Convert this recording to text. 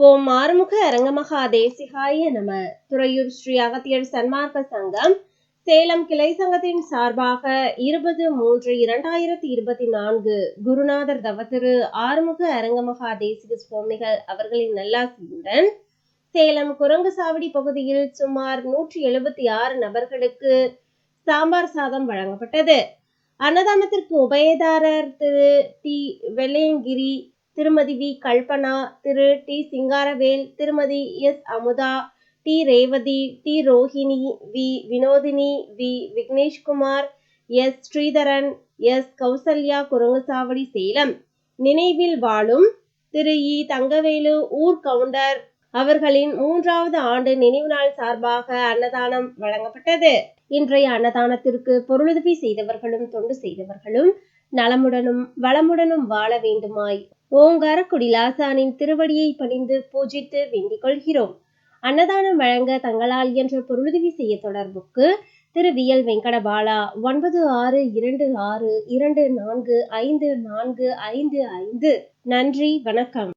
ஓம் ஆறுமுக அரங்கமகா தேசிகாய நம. துறையூர் ஸ்ரீ அகத்தியர் சன்மார்க்க சங்கம் சேலம் கிளை சங்கத்தின் சார்பாக இருபது மூன்று இரண்டாயிரத்தி இருபத்தி நான்கு குருநாதர் தவத்திரு ஆறுமுக அரங்கமகா தேசிக சுவாமிகள் அவர்களின் நல்லாசியுடன் சேலம் குரங்குசாவடி பகுதியில் சுமார் நூற்றி எழுபத்தி ஆறு நபர்களுக்கு சாம்பார் சாதம் வழங்கப்பட்டது. அன்னதானத்திற்கு உபயதாரர் Thiru T. Vellaiyangiri Thirumathi V. Kalpana Thiru. T. Singaravel Thirumathi S. Amutha T. Revathi T. Rohini V. Vinodhini V. Vigneshkumar S. Sridharan S. Kousalya Kurangusavadi Salem. நினைவில் வாழும் திரு. இ. தங்கவேலு ஊர் கவுண்டர் அவர்களின் மூன்றாவது ஆண்டு நினைவு நாள் சார்பாக அன்னதானம் வழங்கப்பட்டது. இன்றைய அன்னதானத்திற்கு பொருளுதவி செய்தவர்களும் தொண்டு செய்தவர்களும் நலமுடனும் வளமுடனும் வாழ வேண்டுமாய். ஓங்காரக்குடி லாசானின் திருவடியை பணிந்து பூஜித்து வேண்டிக் கொள்கிறோம். அன்னதானம் வழங்க தங்களால் என்ற பொருளுதவி செய்ய தொடர்புக்கு திரு வி. எல். வெங்கடபாலா ஒன்பது ஆறு இரண்டு ஆறு இரண்டு நான்கு ஐந்து நான்கு ஐந்து ஐந்து. நன்றி வணக்கம்.